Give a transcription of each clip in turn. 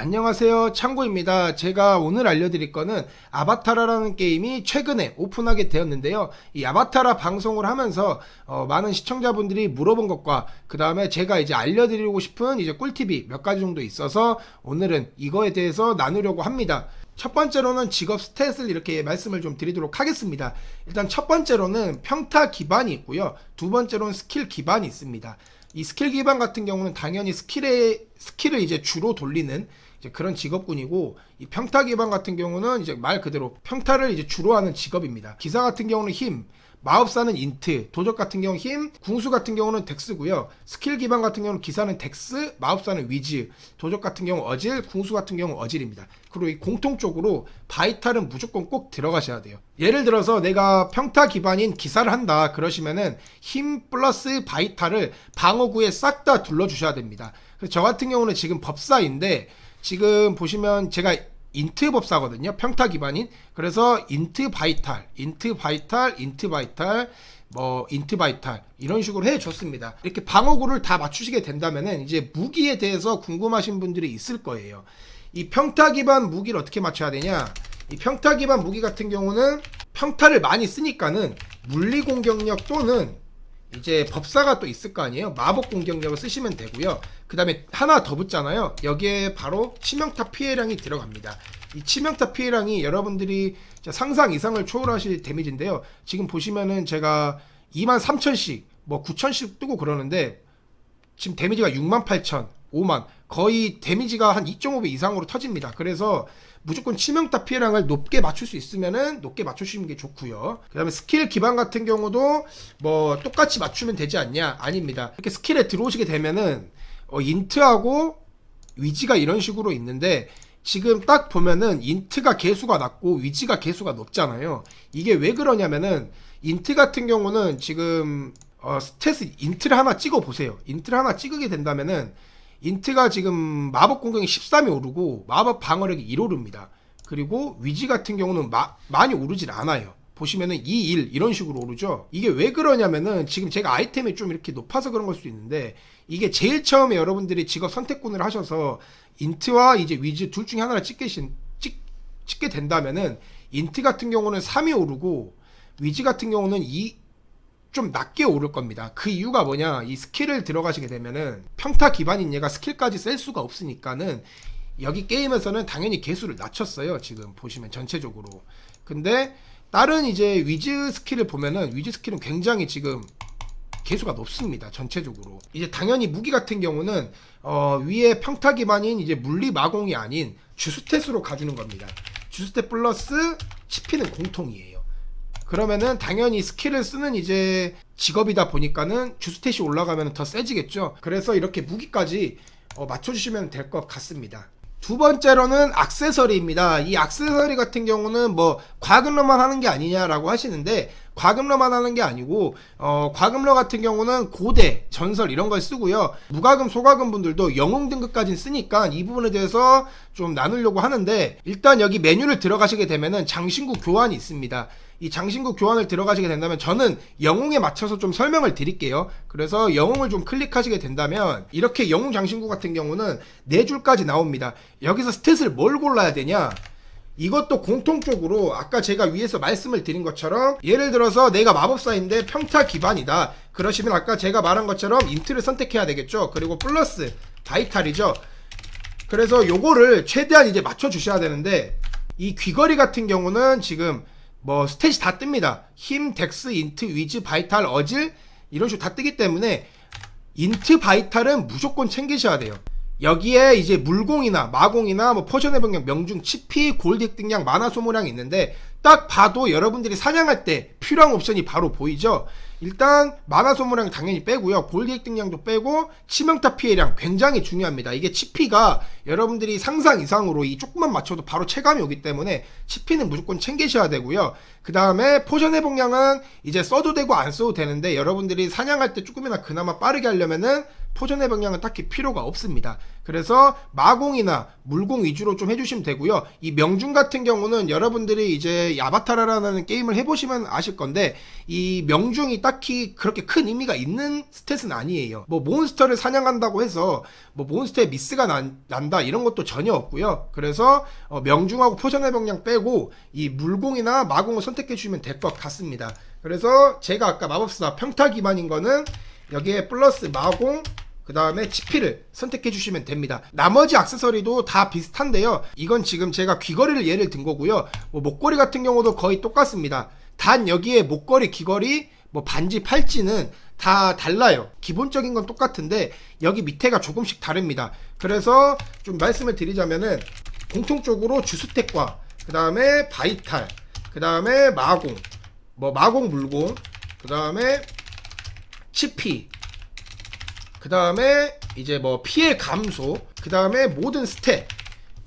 안녕하세요. 창고입니다. 제가 오늘 알려드릴 거는 아바타라라는 게임이 최근에 오픈하게 되었는데요. 이 아바타라 방송을 하면서 어, 많은 시청자분들이 물어본 것과 그 다음에 제가 이제 알려드리고 싶은 이제 꿀팁이 몇 가지 정도 있어서 오늘은 이거에 대해서 나누려고 합니다. 첫 번째로는 직업 스탯을 이렇게 말씀을 좀 드리도록 하겠습니다. 일단 첫 번째로는 평타 기반이 있고요. 두 번째로는 스킬 기반이 있습니다. 이 스킬 기반 같은 경우는 당연히 스킬에 스킬을 이제 주로 돌리는 이제 그런 직업군이고 이 평타 기반 같은 경우는 이제 말 그대로 평타를 이제 주로 하는 직업입니다. 기사 같은 경우는 힘, 마법사는 인트, 도적 같은 경우 힘, 궁수 같은 경우는 덱스고요. 스킬 기반 같은 경우는 기사는 덱스, 마법사는 위즈, 도적 같은 경우 어질, 궁수 같은 경우 어질입니다. 그리고 이 공통적으로 바이탈은 무조건 꼭 들어가셔야 돼요. 예를 들어서 내가 평타 기반인 기사를 한다 그러시면은 힘 플러스 바이탈을 방어구에 싹 다 둘러주셔야 됩니다. 저 같은 경우는 지금 법사인데 지금 보시면 제가 인트 법사거든요. 평타 기반인. 그래서 인트 바이탈, 인트 바이탈, 인트 바이탈, 뭐 인트 바이탈 이런 식으로 해 줬습니다. 이렇게 방어구를 다 맞추시게 된다면은 이제 무기에 대해서 궁금하신 분들이 있을 거예요. 이 평타 기반 무기를 어떻게 맞춰야 되냐? 이 평타 기반 무기 같은 경우는 평타를 많이 쓰니까는 물리 공격력 또는 이제 법사가 또 있을 거 아니에요. 마법 공격력을 쓰시면 되고요. 그 다음에 하나 더 붙잖아요. 여기에 바로 치명타 피해량이 들어갑니다. 이 치명타 피해량이 여러분들이 상상 이상을 초월하실 데미지인데요. 지금 보시면은 제가 2만 3천씩, 뭐 9천씩 뜨고 그러는데 지금 데미지가 6만 8천, 5만 거의 데미지가 한 2.5배 이상으로 터집니다. 그래서 무조건 치명타 피해량을 높게 맞출 수 있으면은 높게 맞추시는 게 좋고요. 그다음에 스킬 기반 같은 경우도 뭐 똑같이 맞추면 되지 않냐? 아닙니다. 이렇게 스킬에 들어오시게 되면은 어, 인트하고 위지가 이런 식으로 있는데 지금 딱 보면은 인트가 개수가 낮고 위지가 개수가 높잖아요. 이게 왜 그러냐면은 인트 같은 경우는 지금 어, 스탯 인트를 하나 찍어 보세요. 인트를 하나 찍게 된다면은 인트가 지금 마법 공격이 13이 오르고 마법 방어력이 1 오릅니다. 그리고 위지 같은 경우는 마, 많이 오르질 않아요. 보시면은 2, 1 이런 식으로 오르죠. 이게 왜 그러냐면은 지금 제가 아이템이 좀 이렇게 높아서 그런 걸 수도 있는데 이게 제일 처음에 여러분들이 직업 선택권을 하셔서 인트와 이제 위즈 둘 중에 하나를 찍게 신- 찍, 찍게 된다면은 인트 같은 경우는 3이 오르고 위즈 같은 경우는 2, 좀 낮게 오를 겁니다. 그 이유가 뭐냐? 이 스킬을 들어가시게 되면은 평타 기반인 얘가 스킬까지 쓸 수가 없으니까는 여기 게임에서는 당연히 개수를 낮췄어요. 지금 보시면 전체적으로. 근데 다른 이제 위즈 스킬을 보면은 위즈 스킬은 굉장히 지금 개수가 높습니다. 전체적으로. 이제 당연히 무기 같은 경우는 어, 위에 평타 기반인 이제 물리 마공이 아닌 주스탯으로 가주는 겁니다. 주스탯 플러스 CP는 공통이에요. 그러면은 당연히 스킬을 쓰는 이제 직업이다 보니까는 주스탯이 올라가면 더 세지겠죠. 그래서 이렇게 무기까지 어, 맞춰주시면 될 것 같습니다. 두 번째로는 악세서리입니다. 이 악세서리 같은 경우는 뭐 과금러만 하는 게 아니냐라고 하시는데 과금러만 하는 게 아니고 어 과금러 같은 경우는 고대, 전설 이런 걸 쓰고요. 무과금, 소과금 분들도 영웅 등급까지 쓰니까 이 부분에 대해서 좀 나누려고 하는데 일단 여기 메뉴를 들어가시게 되면은 장신구 교환이 있습니다. 이 장신구 교환을 들어가시게 된다면 저는 영웅에 맞춰서 좀 설명을 드릴게요. 그래서 영웅을 좀 클릭하시게 된다면 이렇게 영웅 장신구 같은 경우는 네 줄까지 나옵니다. 여기서 스탯을 뭘 골라야 되냐? 이것도 공통적으로 아까 제가 위에서 말씀을 드린 것처럼 예를 들어서 내가 마법사인데 평타 기반이다. 그러시면 아까 제가 말한 것처럼 인트를 선택해야 되겠죠. 그리고 플러스 바이탈이죠. 그래서 요거를 최대한 이제 맞춰 주셔야 되는데 이 귀걸이 같은 경우는 지금 뭐 스탯이 다 뜹니다. 힘, 덱스, 인트, 위즈, 바이탈, 어질 이런 식으로 다 뜨기 때문에 인트 바이탈은 무조건 챙기셔야 돼요. 여기에 이제 물공이나 마공이나 뭐 포션의 병력, 명중, 치피, 골드 획득량, 만화 소모량이 있는데 딱 봐도 여러분들이 사냥할 때 필요한 옵션이 바로 보이죠. 일단 만화 소모량 당연히 빼고요. 골드 획득량도 빼고 치명타 피해량 굉장히 중요합니다. 이게 치피가 여러분들이 상상 이상으로 이 조금만 맞춰도 바로 체감이 오기 때문에 치피는 무조건 챙기셔야 되고요. 그 다음에 포션 회복량은 이제 써도 되고 안 써도 되는데 여러분들이 사냥할 때 조금이나 그나마 빠르게 하려면은 포전의 병량은 딱히 필요가 없습니다. 그래서 마공이나 물공 위주로 좀 해주시면 되고요. 이 명중 같은 경우는 여러분들이 이제 아바타라라는 게임을 해보시면 아실 건데 이 명중이 딱히 그렇게 큰 의미가 있는 스탯은 아니에요. 뭐 몬스터를 사냥한다고 해서 뭐 몬스터에 미스가 난, 난다 이런 것도 전혀 없고요. 그래서 어, 명중하고 포전의 병량 빼고 이 물공이나 마공을 선택해 주시면 될 것 같습니다. 그래서 제가 아까 마법사 평타 기반인 거는 여기에 플러스 마공 그 다음에 치피를 선택해 주시면 됩니다. 나머지 악세서리도 다 비슷한데요. 이건 지금 제가 귀걸이를 예를 든 거고요. 뭐 목걸이 같은 경우도 거의 똑같습니다. 단 여기에 목걸이, 귀걸이, 뭐 반지, 팔찌는 다 달라요. 기본적인 건 똑같은데 여기 밑에가 조금씩 다릅니다. 그래서 좀 말씀을 드리자면은 공통적으로 주스택과 그 다음에 바이탈, 그 다음에 마공, 뭐 마공 물공, 그 다음에 치피, 그 다음에 이제 뭐 피해 감소, 그 다음에 모든 스탯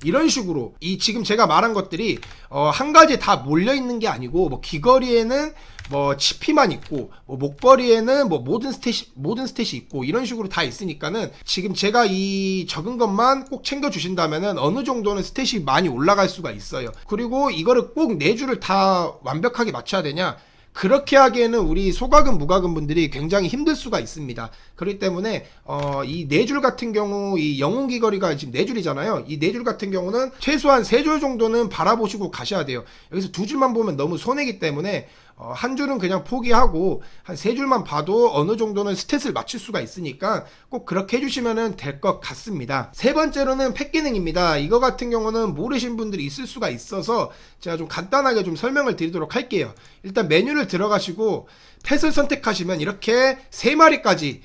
이런 식으로 이 지금 제가 말한 것들이 어, 한 가지에 다 몰려 있는 게 아니고 뭐 귀걸이에는 뭐 치피만 있고 뭐 목걸이에는 뭐 모든 스탯이 모든 스탯이 있고 이런 식으로 다 있으니까는 지금 제가 이 적은 것만 꼭 챙겨 주신다면은 어느 정도는 스탯이 많이 올라갈 수가 있어요. 그리고 이거를 꼭 네 줄을 다 완벽하게 맞춰야 되냐? 그렇게 하기에는 우리 소가금 무가금 분들이 굉장히 힘들 수가 있습니다. 그렇기 때문에 어, 이 네 줄 같은 경우 이 영웅 귀걸이가 지금 네 줄이잖아요. 이 네 줄 같은 경우는 최소한 세 줄 정도는 바라보시고 가셔야 돼요. 여기서 두 줄만 보면 너무 손해기 때문에 어, 한 줄은 그냥 포기하고 한 세 줄만 봐도 어느 정도는 스탯을 맞출 수가 있으니까 꼭 그렇게 해주시면 될 것 같습니다. 세 번째로는 팩 기능입니다. 이거 같은 경우는 모르신 분들이 있을 수가 있어서 제가 좀 간단하게 좀 설명을 드리도록 할게요. 일단 메뉴를 들어가시고 펫을 선택하시면 이렇게 세 마리까지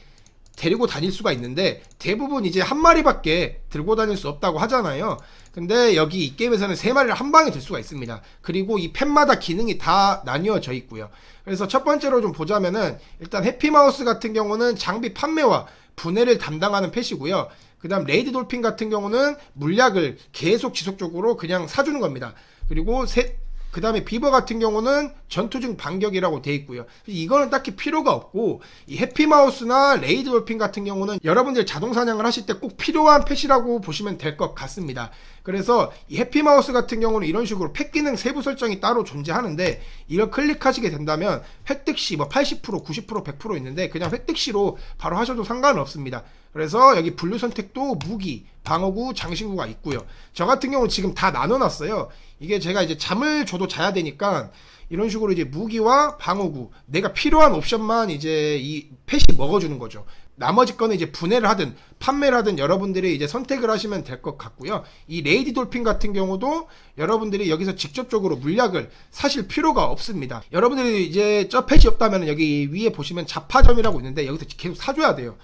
데리고 다닐 수가 있는데 대부분 이제 한 마리밖에 들고 다닐 수 없다고 하잖아요. 근데 여기 이 게임에서는 세 마리를 한 방에 들 수가 있습니다. 그리고 이 펜마다 기능이 다 나뉘어져 있고요. 그래서 첫 번째로 좀 보자면은 일단 해피마우스 같은 경우는 장비 판매와 분해를 담당하는 펫이고요. 그 다음 레이드 돌핀 같은 경우는 물약을 계속 지속적으로 그냥 사주는 겁니다. 그리고 세, 그 다음에 비버 같은 경우는 전투 중 반격이라고 돼 있고요. 이거는 딱히 필요가 없고 이 해피마우스나 레이드 돌핀 같은 경우는 여러분들 자동 사냥을 하실 때 꼭 필요한 펫이라고 보시면 될 것 같습니다. 그래서 이 해피마우스 같은 경우는 이런 식으로 펫 기능 세부 설정이 따로 존재하는데 이걸 클릭하시게 된다면 획득시 뭐 80%, 90%, 100% 있는데 그냥 획득시로 바로 하셔도 상관은 없습니다. 그래서 여기 분류 선택도 무기, 방어구, 장신구가 있고요. 저 같은 경우는 지금 다 나눠놨어요. 이게 제가 이제 잠을 줘도 자야 되니까 이런 식으로 이제 무기와 방어구 내가 필요한 옵션만 이제 이 펫이 먹어주는 거죠. 나머지 거는 이제 분해를 하든 판매를 하든 여러분들이 이제 선택을 하시면 될 것 같고요. 이 레이디 돌핀 같은 경우도 여러분들이 여기서 직접적으로 물약을 사실 필요가 없습니다. 여러분들이 이제 저 펫이 없다면 여기 위에 보시면 자파점이라고 있는데 여기서 계속 사줘야 돼요.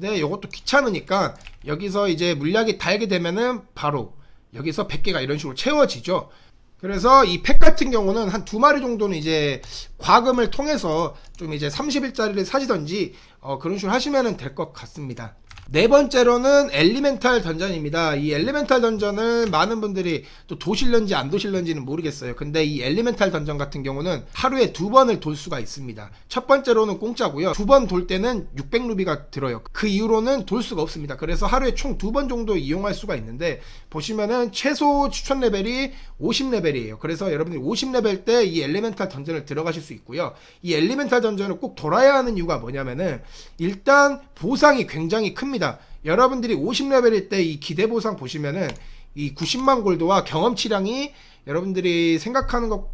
근데 이것도 귀찮으니까 여기서 이제 물약이 달게 되면은 바로 여기서 100개가 이런 식으로 채워지죠. 그래서 이 팩 같은 경우는 한 두 마리 정도는 이제 과금을 통해서 좀 이제 30일짜리를 사시던지 어, 그런 식으로 하시면 될 것 같습니다. 네 번째로는 엘리멘탈 던전입니다. 이 엘리멘탈 던전을 많은 분들이 또 도실런지 안 도실런지는 모르겠어요. 근데 이 엘리멘탈 던전 같은 경우는 하루에 두 번을 돌 수가 있습니다. 첫 번째로는 공짜고요. 두 번 돌 때는 600루비가 들어요. 그 이후로는 돌 수가 없습니다. 그래서 하루에 총 두 번 정도 이용할 수가 있는데 보시면은 최소 추천 레벨이 50레벨이에요. 그래서 여러분들이 50레벨 때 이 엘리멘탈 던전을 들어가실 수 있고요. 이 엘리멘탈 던전을 꼭 돌아야 하는 이유가 뭐냐면은 일단 보상이 굉장히 큽니다. 여러분들이 50레벨일 때 이 기대 보상 보시면은 이 90만 골드와 경험치량이 여러분들이 생각하는 것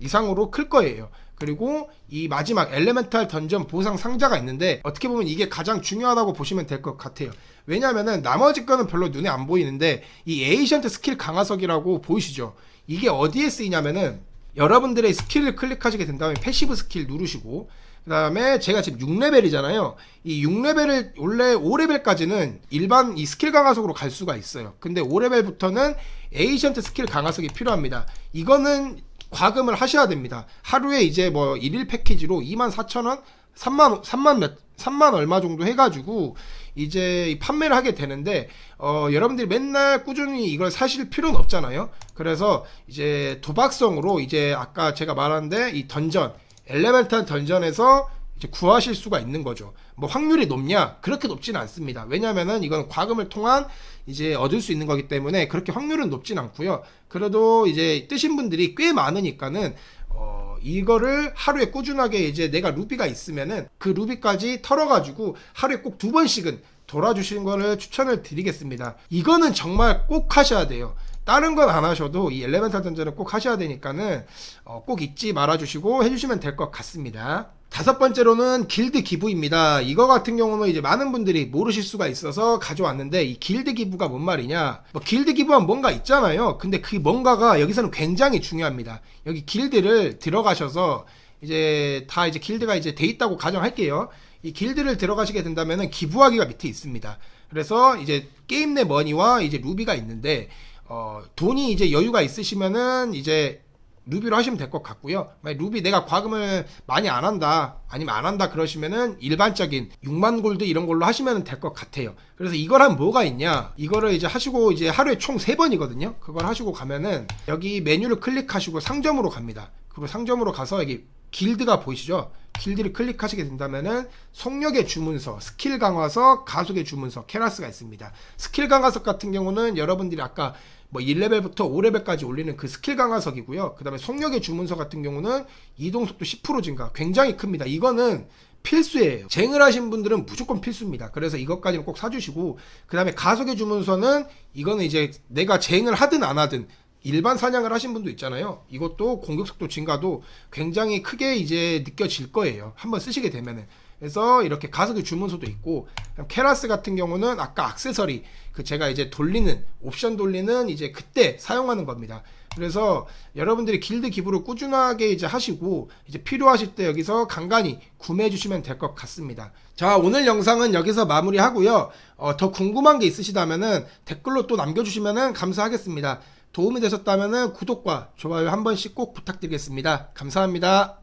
이상으로 클 거예요. 그리고 이 마지막 엘레멘탈 던전 보상 상자가 있는데 어떻게 보면 이게 가장 중요하다고 보시면 될 것 같아요. 왜냐면은 나머지 거는 별로 눈에 안 보이는데 이 에이전트 스킬 강화석이라고 보이시죠? 이게 어디에 쓰이냐면은 여러분들의 스킬을 클릭하시게 된 다음에 패시브 스킬 누르시고 그 다음에 제가 지금 6레벨이잖아요. 이 6레벨을 원래 5레벨까지는 일반 이 스킬 강화석으로 갈 수가 있어요. 근데 5레벨부터는 에이전트 스킬 강화석이 필요합니다. 이거는 과금을 하셔야 됩니다. 하루에 이제 뭐 1일 패키지로 24,000원, 3만 3만 몇 3만 얼마 정도 해 가지고 이제 판매를 하게 되는데 어 여러분들이 맨날 꾸준히 이걸 사실 필요는 없잖아요. 그래서 이제 도박성으로 이제 아까 제가 말한데 이 던전 엘레멘탈 던전에서 이제 구하실 수가 있는 거죠. 뭐 확률이 높냐? 그렇게 높지는 않습니다. 왜냐면은 이건 과금을 통한 이제 얻을 수 있는 거기 때문에 그렇게 확률은 높진 않고요. 그래도 이제 뜨신 분들이 꽤 많으니까는 어, 이거를 하루에 꾸준하게 이제 내가 루비가 있으면은 그 루비까지 털어가지고 하루에 꼭 두 번씩은 돌아주시는 거를 추천을 드리겠습니다. 이거는 정말 꼭 하셔야 돼요. 다른 건 안 하셔도 이 엘레멘탈 던전은 꼭 하셔야 되니까는 어, 꼭 잊지 말아주시고 해주시면 될 것 같습니다. 다섯 번째로는 길드 기부입니다. 이거 같은 경우는 이제 많은 분들이 모르실 수가 있어서 가져왔는데 이 길드 기부가 뭔 말이냐? 뭐 길드 기부하면 뭔가 있잖아요. 근데 그 뭔가가 여기서는 굉장히 중요합니다. 여기 길드를 들어가셔서 이제 다 이제 길드가 이제 돼 있다고 가정할게요. 이 길드를 들어가시게 된다면은 기부하기가 밑에 있습니다. 그래서 이제 게임 내 머니와 이제 루비가 있는데 어, 돈이 이제 여유가 있으시면은 이제 루비로 하시면 될 것 같고요. 만약 루비 내가 과금을 많이 안 한다, 아니면 안 한다 그러시면은 일반적인 6만 골드 이런 걸로 하시면 될 것 같아요. 그래서 하면 뭐가 있냐? 이거를 이제 하시고 이제 하루에 총 3번이거든요. 그걸 하시고 가면은 여기 메뉴를 클릭하시고 상점으로 갑니다. 그리고 상점으로 가서 여기 길드가 보이시죠? 길드를 클릭하시게 된다면은 속력의 주문서, 스킬 강화서, 가속의 주문서, 케라스가 있습니다. 스킬 강화석 같은 경우는 여러분들이 아까 뭐 1레벨부터 5레벨까지 올리는 그 스킬 강화석이고요. 그 다음에 속력의 주문서 같은 경우는 이동속도 10% 증가. 굉장히 큽니다. 이거는 필수예요. 쟁을 하신 분들은 무조건 필수입니다. 그래서 이것까지는 꼭 사주시고, 그 다음에 가속의 주문서는 이거는 이제 내가 쟁을 하든 안 하든 일반 사냥을 하신 분도 있잖아요. 이것도 공격 속도 증가도 굉장히 크게 이제 느껴질 거예요. 한번 쓰시게 되면은. 그래서 이렇게 가속의 주문서도 있고 케라스 같은 경우는 아까 액세서리 그 제가 이제 돌리는 옵션 돌리는 이제 그때 사용하는 겁니다. 그래서 여러분들이 길드 기부를 꾸준하게 이제 하시고 이제 필요하실 때 여기서 간간히 구매해 주시면 될 것 같습니다. 자 오늘 영상은 여기서 마무리하고요. 어, 더 궁금한 게 있으시다면은 댓글로 또 남겨주시면은 감사하겠습니다. 도움이 되셨다면은 구독과 좋아요 한 번씩 꼭 부탁드리겠습니다. 감사합니다.